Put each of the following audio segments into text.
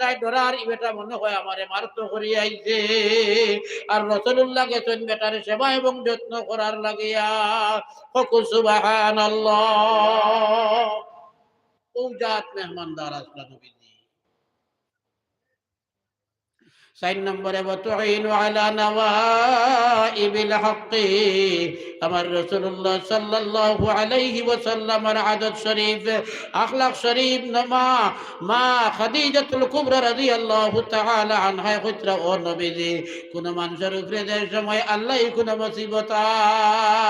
বেটায় ডরার ই বেটা মনে হয় আমারে মারত করি আইছে আর রসুল্লাহ গেছেন বেটার সেবা এবং যত্ন করার লাগিয়া হকু সুবহানাল্লাহ। ও জাত মেহমানদার আসলা সাইন নম্বরে আমার রাসূলুল্লাহ সাল্লাল্লাহু আলাইহি ওয়াসাল্লামের আদত শরীফ আখলাক শরীফ নমা মা খাদিজাতুল কুবরা রাদিয়াল্লাহু তাআলা আনহা কইত্রা ও নবীজি, কোন মানুষের উপরে যে সময় আল্লাহ কোন মুসিবত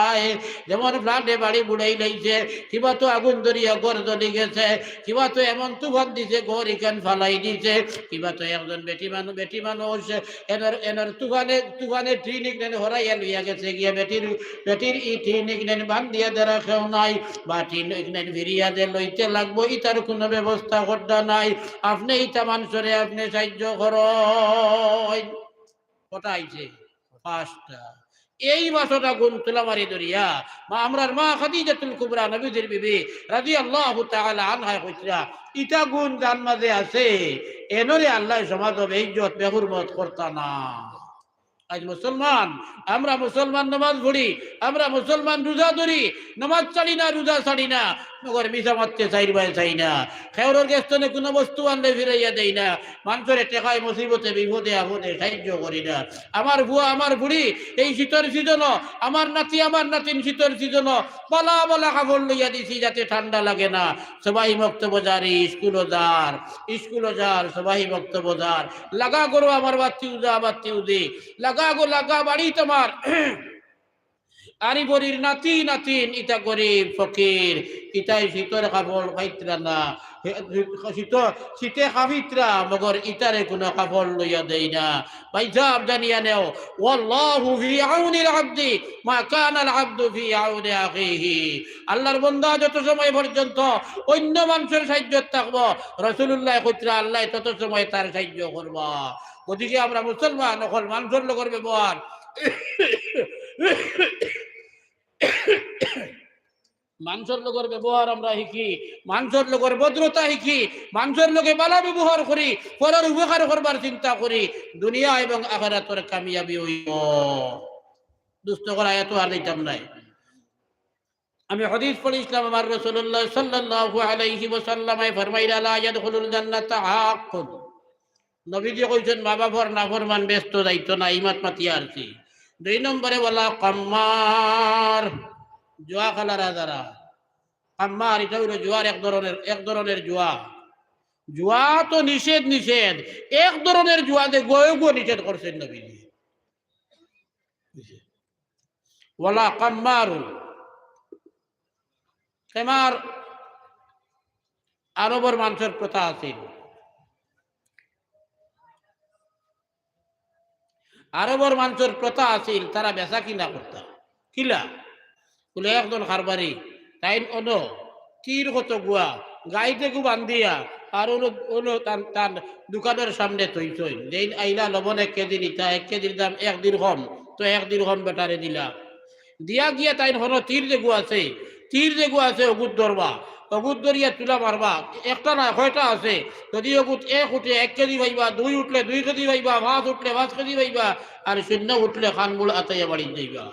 আয়, যেমন ফ্লাডে বাড়ি বুড়াই লাইছে, কিবা তো আগুন ধরিয়া ঘর জ্বলি গেছে কিবা তো এমন তুফান দিছে ঘর ইখান ফালাই দিছে, কিবা তো একজন বেটি মানুষ বেটি মানুষ এনার এনার তুফানে তুফানে নেন লইয়া গেছে গিয়া, বেটির বেটির ই নেন নাই, বা নেন ফিরিয়া দে লইতে লাগবো, ইতার কোনো ব্যবস্থা করতে নাই। আপনি ইটা মানুষরে আপনি সাহায্য কর পাঁচটা। এই মাসটা গুণ তুলামারি দরিয়া মা আমরার মা খাদিজাতুল কুবরা নবীদের বিবি রাদিয়াল্লাহু তাআলা আনহা কইরা ইটা গুণ জান আছে এনরে আল্লাহ সমাজ ইজ্জত, বেহুরমত করতা না। আজ মুসলমান, আমরা মুসলমান নামাজ পড়ি, আমরা মুসলমান রোজা ধরি, নামাজ ছাড়ি না, রোজা ছাড়ি না চাই না কোনো বস্তু না বিপদে, আপদে সাহায্য করি না। আমার বুড়ি, এই আমার নাতি, আমার নাতিন বলা লইয়া দিছি যাতে ঠান্ডা লাগে না। সবাই মুক্ত বাজারি স্কুল যার স্কুল যার, সবাই মুক্ত বাজার লাগা করো আমার বাত্তি উদা বাত্তি উদে লাগা গো লাগা বাড়ি তোমার। আরি বরির নাতি, নাতিন ইটা গরিব, ফকির ইটাই শীতর কাপড় খাইতরা না। কোনো দেই না। মা আল্লাহর বান্দা যত সময় পর্যন্ত অন্য মানুষের সাহায্য থাকব, রাসূলুল্লাহ কইতরা, আল্লাহ তত সময় তার সাহায্য করবা। ওদিকে আমরা মুসলমান এখন মানুষের লগর ব্যবহার। মানুষের লোকের ব্যবহার আমরা শিখি মানুষের লোকের ভদ্রতা শিখি মানুষের লোকে বালা ব্যবহার করি, পরের উপকার করবার চিন্তা করি, দুনিয়া এবং আখারাতর কামিয়াবি হইব। দুস্থ করা এত আর দিতাম নাই। আমি হদিস পড়েছিলাম আমার রাসূলুল্লাহ সাল্লাল্লাহু আলাইহি ওয়াসাল্লামে ফরমাইলা লা ইয়াদখুলুল জান্নাতা আকুন নবীজি কইছেন, মা বাবার নাফরমান ব্যস্ত দায়িত্ব না ইমাত মাতিয়া আরছি দুই নম্বরে বলা কাম্মার, জুয়া খেলারা যারা কাম্মার, এটা হইল জুয়ার এক ধরনের এক ধরনের জুয়া। জুয়া তো নিষেধ নিষেধ। এক ধরনের জুয়াতে গয়ে গো নিষেধ করছেন নবীজি। ওলা কাম্মারু। কেমার আরবর মানুষের প্রথা আছে। আরবর মানুষের প্রথা আছিল, তারা বেচা কিনা করতা। কিলা বলে, একজন খারবারি তাই অন তীর কত গুয়া? গাইতে গু বান্ধিয়া, আর তার তার দোকানের সামনে থই থই। যেই আইলা লবণ এক কেজি নিতা এক কেজির দাম এক দীর্ঘম তো এক দীর্ঘম বেটারে দিলা। দিয়া গিয়া তাই হন, তীর যে গু আছে, তীর যে গু আছে অগুত ধরবা অগুত ধরিয়া তুলা মারবা একটা না কয়টা আছে। যদি অগুত এক উঠে, এক কেজি পাইবা, দুই উঠলে দুই কেজি পাইবা, পাঁচ উঠলে পাঁচ কেজি পাইবা, আর শূন্য উঠলে খানমূল আতাইয়া বাড়ি যাইবা।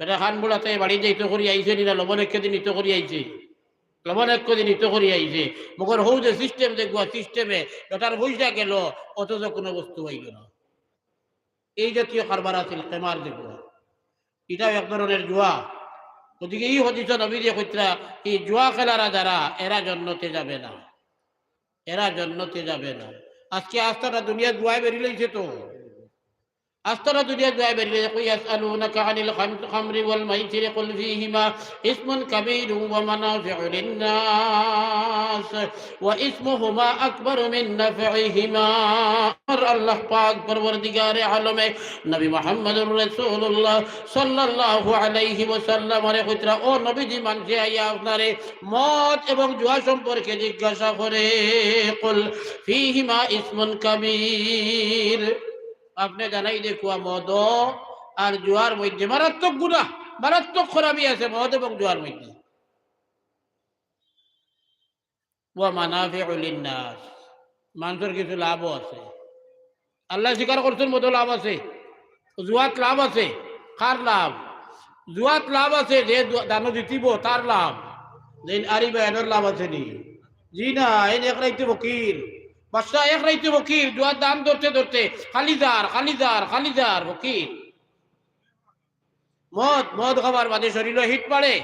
বেটা, খানমূল আতাইয়া বাড়ি যাইতে করি আইছে নিনা লবণ এক কেজি নিতে করি আইছে লবণ এক কেজি নিতে করি আইছে মগর হৌ যে সিস্টেম দেখবা সিস্টেমে বেটার পয়সা গেল, অথচ কোনো বস্তু পাইল না। এই জাতীয় কারবার আছিল কেমার দেখবা এটাও এক ধরনের জুয়া ওদিকে এই হদিস নবী দিয়ে কইতরা এই জুয়া খেলারা যারা, এরা জন্নতে যাবে না। এরা জন্নতে যাবে না। আজকে আস্তারা দুনিয়া জুয়ায় বেরিয়েছে তো। আস্তারা দুনিয়া জুয়ায় বেরিয়ে কই ইয়াসআলুনাকা আনিল খামরি ওয়াল মাইসির কুল ফীহিমা ইসমুন কাবীর ওয়া মানাফিউ লিন-নাস ওয়া ইসমুহুমা আকবারু মিন নাফইহিমা আর আল্লাহ পাক পরওয়ারদিগারে আলমে নবী মুহাম্মদুর রাসূলুল্লাহ সাল্লাল্লাহু আলাইহি ওয়াসাল্লাম আরে কইতরা ও নবীজি মানছে আইয়া আপনারে মদ এবং জুয়া সম্পর্কে জিজ্ঞাসা করে কুল ফীহিমা ইসমুন কাবীর আপনি জানাই দেখুয়া মদ আর জুয়ার মধ্যে মারাত্মক গুণা মারাত্মক খরাবি আছে মদ এবং জুয়ার মধ্যে। মানুষের কিছু লাভও আছে। আল্লাহ স্বীকার করছেন মতো লাভ আছে, জুয়াত লাভ আছে, কার লাভ? জুয়াত লাভ আছে, যে দান জিতিব, তার লাভ। আরি বায়ানোর লাভ আছে নি। জি না এন এক রাইতে বকিল বাদশাহ এক রাইতে বকিল জুয়াত দান ধরতে ধরতে, খালিদার খালিদার খালিদার, বকিল। মদ মদ খাবার বাদে শরীর হিট পাড়ে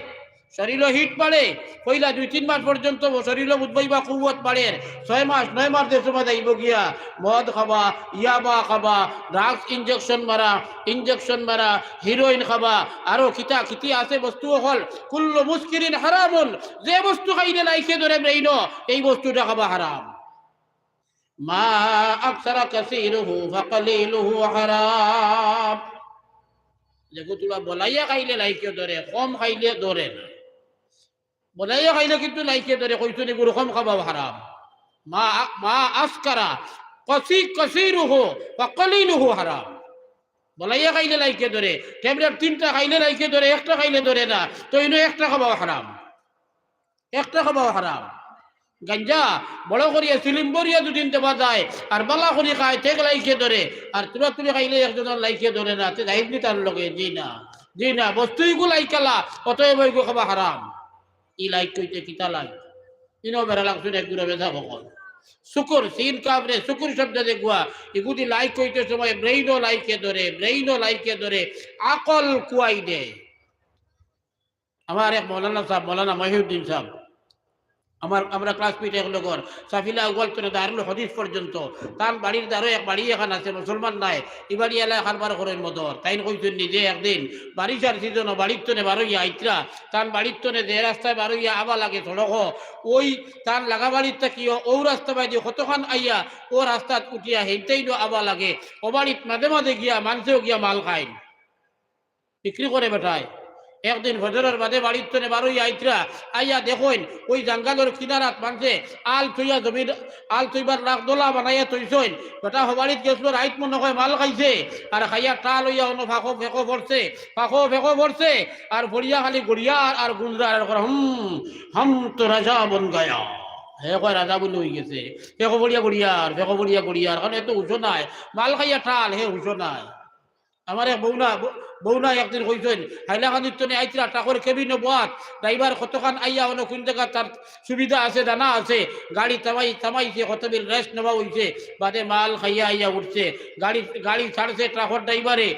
শরীর হিট পাড়ে কইলা দুই, তিন মাস পর্যন্ত শরীর উদ্বইবা কুবত পাড়ে ছয় মাস, নয় মাস দেশ সময় যাইব গিয়া মদ খাবা, ইয়াবা খাবা ড্রাগস ইঞ্জেকশন মারা ইঞ্জেকশন মারা হিরোইন খাবা, আরও খিতা খিতি আছে বস্তু হল। কুল্লু মুস্কিরিন হারামুন, যে বস্তু খাইলে লাইকে ধরে ব্রেইন এই বস্তুটা খাবা হারাম। মা আকসারা কাসিরুহু ফাকালিলুহু হারাম। যেগু তোলা বলাইয়া খাইলে লাইকে ধরে, কম খাইলে ধরে না। বলাইয়া খাইলে কিন্তু লাইকে ধরে, কইছো নি গুরু কম খাবা হারাম। মা মা আসকারা কসি, কসিরুহু ফাকালিলুহু হারাম। বলাইয়া খাইলে লাইকে ধরে ট্যাবলেট তিনটা খাইলে লাইকে ধরে, একটা খাইলে ধরে না, তো ইনো একটা খাবাও হারাম। একটা খাবাও হারাম। গাঞ্জা, বড় করিয়া সিলিম বরিয়া দুদিন দেওয়া যায়, আর বালা করি খায় তেগ লাইকে ধরে, আর তুলা তুলি খাইলে একজনের লাইকে ধরে না, তে যাইবনি তার লগে, জি না জি না বস্তুইগু লাইকালা অতএব ওইগু খাবা হারাম। ই লাইক কইতে কিতা লাইক? ইনো বেড়া লাগছুন এক দূরে বেধা বকল। শুকুর, সিন কাবরে শুকুর শব্দ দেখুয়া এগুদি লাইক কইতে সময় ব্রেইনও লাইকে ধরে, ব্রেইনও লাইকে ধরে, আকল কুয়াই দে আমার এক মৌলানা সাহেব, মৌলানা মহিউদ্দিন সাহেব আমার, আমরা ক্লাস ক্লাসমেট এক লগর সাফিলা আউয়াল তো দারুল হদিস পর্যন্ত। তার বাড়ির দ্বারও এক বাড়ি এখন আছে, মুসলমান নাই। এই বাড়ি এলা খানবার করেন মদর। তাই কইছেন নিজে একদিন বাড়ি সার সিজন বাড়ির তনে বারোইয়া আইত্রা। তান বাড়ির তনে যে রাস্তায় বারোইয়া আবা লাগে, সড়ক ওই তান লাগা বাড়ির থাকি ও রাস্তা বাইদি কতক্ষণ আইয়া ও রাস্তাত উঠিয়া হেঁটেই আবা লাগে। ও বাড়িত মাঝে মাঝে গিয়া মানুষেও গিয়া মাল খায়। বিক্রি করে বেটায়। একদিন ফজরের বাদে বাড়ির তনে বারোই আইত্রা আইয়া দেখুন, ওই জঙ্গালের কিনারাত মানছে আল থইয়া জমির আল থইবার লাখ দোলা বানাইয়া থইছইন বেটা হবাড়িত গেছিল, রাইত মনে হয় মাল খাইছে। আর খাইয়া টা লইয়া অন্য ফাঁকো ফেঁকো পড়ছে, ফাঁকো ফেঁকো পড়ছে। আর ভরিয়া খালি গড়িয়া আর গুঞ্জা আর হুম, হম তো রাজা বন গায়া। হে কয় রাজা বলে হয়ে গেছে। ফেঁকো বড়িয়া গড়িয়ার ফেঁকো বড়িয়া গড়িয়ার কারণ এত উঁচু নাই। মাল খাইয়া ঠাল, হে উঁচু নাই। আমার এক বৌনা বৌনা একদিন কইছেন হাইলাকান্দির তনে আইতরা টাকর কেবিন বাত ড্রাইভার কতখান আইয়া অন্য কোন জায়গা তার সুবিধা আছে দানা আছে, গাড়ি তামাই তামাইছে কতবিল রেস্ট নেওয়া হইছে, বাদে মাল খাইয়া আইয়া উঠছে। গাড়ি গাড়ি ছাড়ছে ট্রাকর ড্রাইভারে।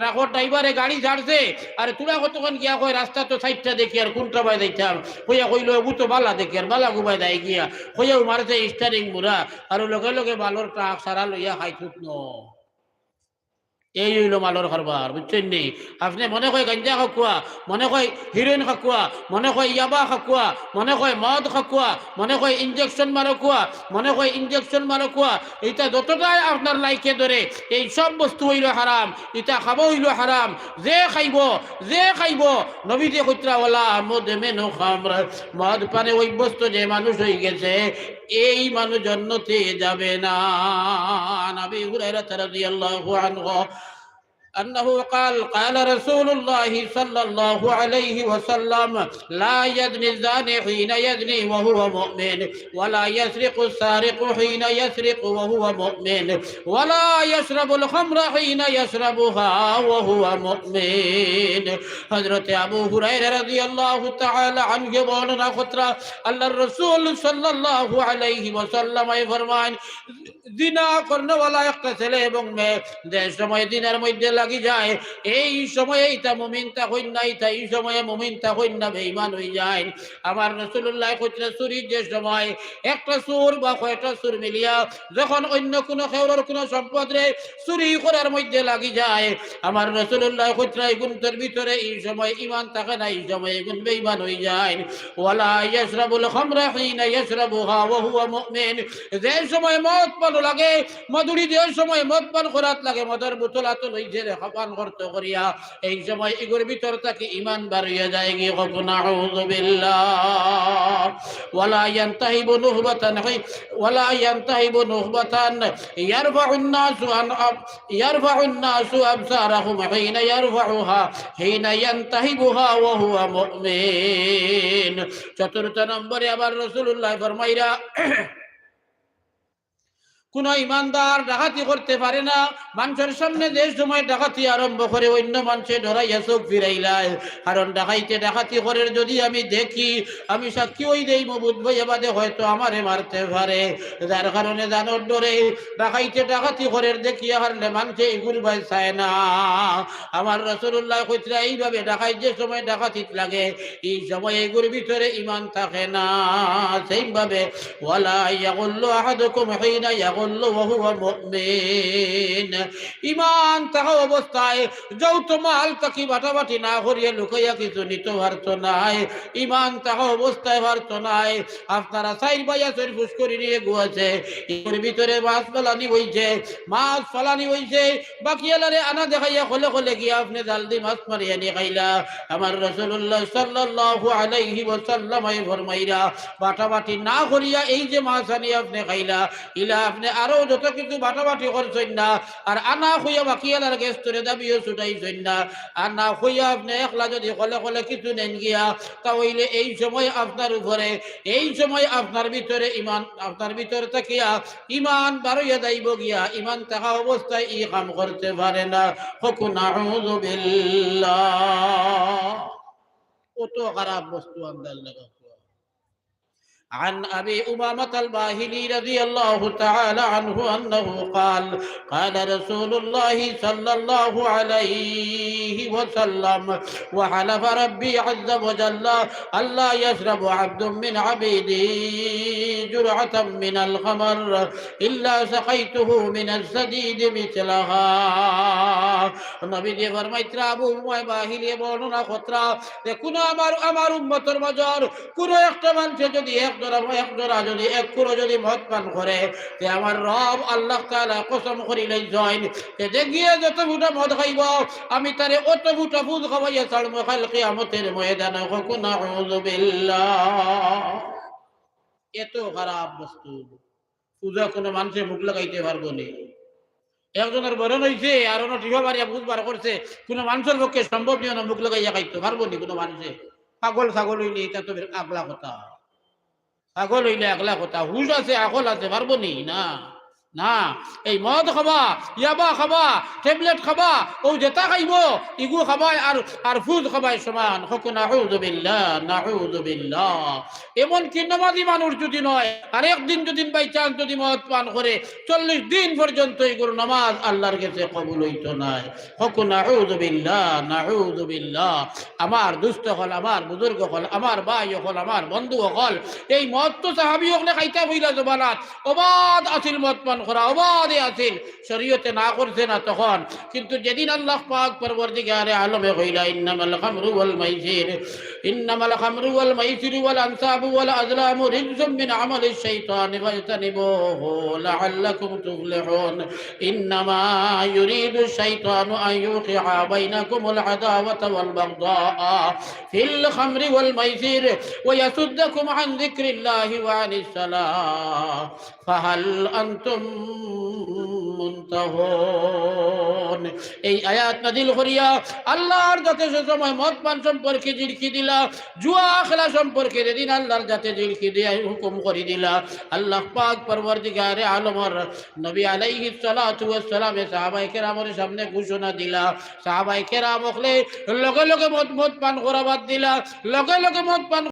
ট্রাকর ড্রাইভারে গাড়ি ছাড়ছে। আর তোরা কতক্ষণ গিয়া কয়, রাস্তা তো সাইডটা দেখি আর কোনটা বাই দেখতাম কইয়া কইল এগু তো বালা দেখি আর বালা গুবাই দেয় গিয়া। কইয়াও মারছে স্টারিং মুরা। আর লগে লগে বালর ট্রাক সারা লইয়া খাই থুত এই হইল মালর কারবার বুঝছেন নি? আপনি মনে হয় গাঞ্জা খাকুয়া, মনে হয় হিরোইন খাকুয়া, মনে হয় ইয়াবা খাকুয়া, মনে হয় মদ খাকুয়া, মনে হয় ইঞ্জেকশন মারকুয়া মনে হয় ইঞ্জেকশন মারকুয়া এটা যতটাই আপনার লাইকে ধরে এই সব বস্তু হইল হারাম এটা খাব হইল হারাম যে খাইব যে খাইব, নবীতে কইত্রাওয়ালা মদ মেনু খামর মদ পানে বস্তু যে মানুষ হয়ে গেছে এই মানুষ জন্নতে যাবে না। নবী হুরায়রা রাদিয়াল্লাহু আনহু أنه قال قال رسول الله صلى الله عليه وسلم لا يزني الزاني حين يزني وهو مؤمن ولا يسرق السارق حين يسرق وهو مؤمن ولا يشرب الخمر حين يشربها وهو مؤمن. حضرت أبو هريرة رضي الله تعالى عنه بولنا خطرة الله الرسول صلى الله عليه وسلم فرمان দিনা কর্ণওয়ালা একটা ছেলে এবং মেয়ে। যে সময় দিনের মধ্যে লাগি যায়, এই সময়ে ইতা মুমিন তা হইন না ইতা এই সময়ে মুমিন তা হইন না, বেঈমান হয়ে যায়। আমার রসুল্লাহ কইতে চুরির যে সময়, একটা সুর বা কয়েকটা সুর মিলিয়া যখন অন্য কোনো খেউরের কোনো সম্পদ রে চুরি করার মধ্যে লাগি যায়, আমার রসুল্লাহ কইতে গুণের ভিতরে এই সময় ইমান থাকে না, এই সময় গুণ বেঈমান হয়ে যায়। ওয়ালা ইয়াশরাবুল খামরা হিনা ইয়াশরাবুহা, ওয়া হুয়া মুমিন। যে সময় মদ পান লাগে মধুরি যে সময় মদ পান করাত লাগে মদের বোতল হাতে লইছে রে পান করতে করিয়া এই সময় ইগোর ভিতর তাকে ইমান বাড়িয়া যায় গিয়ে কখন আউযু বিল্লাহ ওয়ালা ইয়ানতাহিবু নুহবাতান ওয়ালা ইয়ানতাহিবু নুহবাতান ইয়ারফাউ الناس عن يرفع الناس أبصارهم حين يرفعها حين ينتهبها وهو مؤمن চতুর্থ নম্বরে আবার রসুল্লাহ ফরমাইরা কোন ইমানদার ডাকাতি করতে পারে না। মানুষের সামনে যে সময় ডাকাতি আরম্ভ করে, অন্য মানুষে ডরাইয়া চোখ ফিরাইলায়। কারণ ডাকাইতে ডাকাতি করে যদি আমি দেখি, আমি সাক্ষী ওই দেই মবুদ ভাইয়া বাদে হয়তো আমারে মারতে পারে। যার কারণে জানোর ডরে ডাকাইতে ডাকাতি করে দেখিয়া হারলে মানুষে এগুল ভাই চায় না। আমার রসুল্লাহ কইতরা এইভাবে ডাকাই যে সময় ডাকাতি লাগে, এই সময় এগুর ভিতরে ইমান থাকে না। সেইভাবে, ওয়ালা ইয়াগুল্লু আহাদুকুম হিনা ইয়াগুল্লু হুয়া ইমান থাকা অবস্থায় যৌথ মাল তাকি বাটাবাটি না করিয়া লুকাইয়া কিছু নিতে পারতো নাই। ইমান থাকা অবস্থায় পারতো নাই। আপনারা সাইড বাইয়া চুরি ফুস করে নিয়ে গুয়াছে। ভিতরে মাছ ফালানি হইছে, মাছ ফালানি হইছে। বাকি এলারে আনা দেখাইয়া খলে খলে গিয়া আপনি জাল দি মাছ মারিয়া নিয়ে খাইলা। আমার রসুল্লাহ সাল্লাল্লাহু আলাইহি ওয়াসাল্লাম এই ফরমাইরা, বাটাবাটি না করিয়া এই যে মাছ আনি আপনি খাইলা। ইলা আপনি আরও যত কিছু বাটাবাটি করছেন না, আর আনা হইয়া বাকি এলার গেছ তোরে দাবিও ছুটাইছেন না। আর না হইয়া আপনি একলা যদি কলে কলে কিছু নেন গিয়া তাহলে এই সময় আপনার উপরে, এই সময় আপনার ভিতরে ইমান, আপনার ভিতরে থাকিয়া ইমান বারইয়া যাইব গিয়া, ইমান থাকা অবস্থায় ই কাম করতে পারে না। হকুন আউযু বিল্লাহ। কত খারাপ বস্তু আন্দাজ লাগা عن ابي امامه الباهلي رضي الله تعالى عنه انه قال قال رسول الله صلى الله عليه وسلم وحلف ربي عز وجل الا يشرب عبد من عبيدي جرعه من الخمر الا سقيته من السديد مثلها নবী দিয়ে ফরমাইত্রা আবু উমায় বাহিলিয়ে বর্ণনা খতরা দেখুন আমার আমার উম্মতের বাজার কোন একটা মানুষে যদি এক আমি তারে অত ফুটা ফুদ খাওয়াইয়া ছাড়ব খাল কিয়ামতের ময়দানে এত খারাপ বস্তু। পূজা কোনো মানুষের মুখ লাগাইতে পারব একজনের বরণ হয়েছে আর অন্য টিভা বাড়িয়া বুঝবার করছে, কোনো মানুষের পক্ষে সম্ভব মুখ লাগাইয়া খাইতে পারব নি কোনো মানুষে। পাগল ছাগল হইলে এটা তো আগলা কথা। ছাগল হইলে একলা কথা। হুশ আছে আকল আছে পারব নি না। না, এই মদ খাবা, ইয়াবা খাবা ট্যাবলেট খাবা ও যেটা খাইব, ইগু খাবাই আর আর ফুদ খাবাই সমান। হকু নাউযু বিল্লাহ নাউযু বিল্লাহ। এমন কি নামাজি মানুষ যদি নয় আর একদিন যদি বাই চান্স যদি মদ পান করে, চল্লিশ দিন পর্যন্ত এগুলো নামাজ আল্লাহর কাছে কবুল হইতো নাই। হকু নাউযু বিল্লাহ নাউযু বিল্লাহ। আমার দুস্থ হল, আমার বুজুর্গ হল, আমার ভাই হল, আমার বন্ধু হল, এই মদ তো সাহাবি হলে খাইতা বইলা জবানাত। অবাধ আসিল মদ পান করা অবাধে আসিল শরীয়তে না করছে না তখন কিন্তু যেদিন আল্লাহ পাক পরবর্তীকারে আলমে কইলা ইন্নামাল খামরু ওয়াল মাইসির ইন্নামাল খামরু ওয়াল মাইসির ওয়াল আনসাবু ওয়াল আজলামু রিজসুম মিন আমালিশ শাইতানি ফাজতানিবুহু লাআল্লাকুম তুফলিহুন ইন্নামা ইউরিদু শাইতানু আন ইউকিআ বাইনাকুমুল আদাওয়াতা ওয়াল বাগদাআ ফিল খামরি ওয়াল মাইসির ويصدكم عن ذكر الله وعن الصلاة فهل أنتم মুনতাহুন। এই আয়াত নাজিল করিয়া আল্লাহর যাতে সে সময় মদ সম্পর্কে জিলকি দিলা, জুয়া খেলা সম্পর্কে যেদিন আল্লাহর যাতে জিলকি দিয়া হুকুম করে দিলা, আল্লাহ পাক পরবর্তীকারে আলমর নবী আলাইহিস সালাতু ওয়াস সালামে সাহাবায়ে কেরামের সামনে ঘোষণা দিলা। সাহাবায়ে কেরাম হলে লগে লগে মদ মদ পান করা দিলা লগে লগে মদ পান